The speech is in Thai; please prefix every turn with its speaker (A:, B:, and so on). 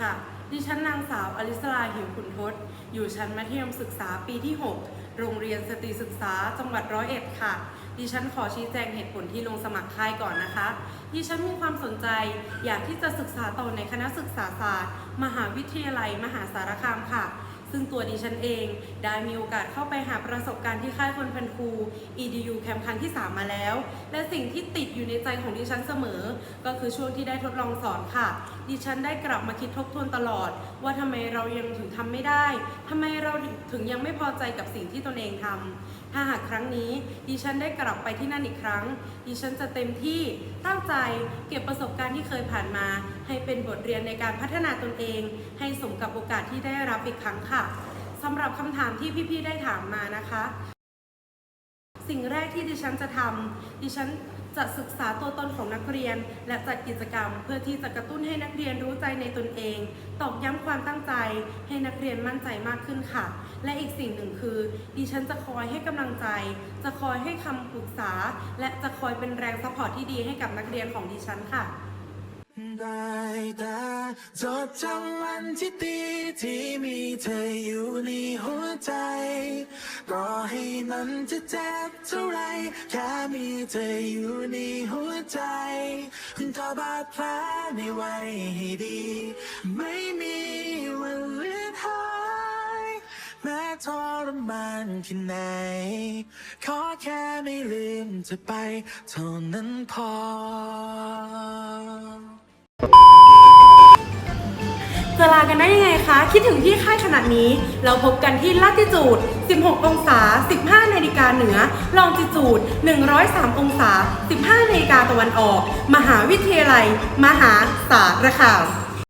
A: ค่ะ ดิฉันนางสาวอลิสลาหิวขุนทศ อยู่ชั้นมัธยมศึกษาปีที่ 6 โรงเรียนสตรีศึกษาจังหวัดร้อยเอ็ดค่ะ ดิฉันขอชี้แจงเหตุผลที่ลงสมัครค่ายก่อนนะคะ ดิฉันมีความสนใจ อยากที่จะศึกษาต่อในคณะศึกษาศาสตร์ มหาวิทยาลัย มหาสารคามค่ะ ซึ่งตัวดิฉันเอง ได้มีโอกาสเข้าไปหาประสบการณ์ที่ค่ายคนพันคู EDU แคมป์ครั้งที่ 3 มาแล้ว และสิ่งที่ติดอยู่ในใจของดิฉันเสมอ ก็คือช่วงที่ได้ทดลองสอนค่ะ ดิฉันได้กลับมาคิดทบทวนตลอด ว่าทำไมเรายังถึงทำไม่ได้ทำไมเราถึงยังไม่พอใจกับสิ่งที่ตนเองทำถ้าหากครั้งนี้ดิฉันได้กลับไปที่นั่นอีกครั้ง ดิฉันจะเต็มที่ตั้งใจเก็บประสบการณ์ที่เคยผ่านมา ให้เป็นบทเรียนในการพัฒนาตนเอง ให้สมกับโอกาสที่ได้รับอีกครั้งค่ะสำหรับคำถามที่พี่ๆได้ถามมานะคะ สิ่งแรกที่ดิฉันจะทำดิฉันจะศึกษาตัวตนของนักเรียน และจัดกิจกรรม เพื่อที่จะกระตุ้นให้นักเรียนรู้ใจในตนเอง ตอกย้ำความตั้งใจ ให้นักเรียนมั่นใจมากขึ้นค่ะ และอีกสิ่งหนึ่งคือ ดิฉันจะคอยให้กำลังใจ จะคอยให้คำปรึกษา และจะคอยเป็นแรงซัพพอร์ตที่ดีให้กับนักเรียนของดิฉันค่ะ
B: ได้แต่จดจำวันที่ดีที่มีเธออยู่ในหัวใจ ก็ให้มันจะเจ็บเท่าไร แค่มีเธออยู่ในหัวใจก็บาดแผลในไว้ให้ดี ไม่มีวันเลือนหายแม้ทรมานแค่ไหน ขอแค่ไม่ลืมเธอไป เท่านั้นพอ
A: จะลากันได้ยังไงคะ คิดถึงพี่ค่ายขนาดนี้ เราพบกันที่ลัติจูด 16 องศา 15 นาฬิกาเหนือ ลองจิจูด 103 องศา 15 นาฬิกาตะวันออก มหาวิทยาลัย มหาสารคาม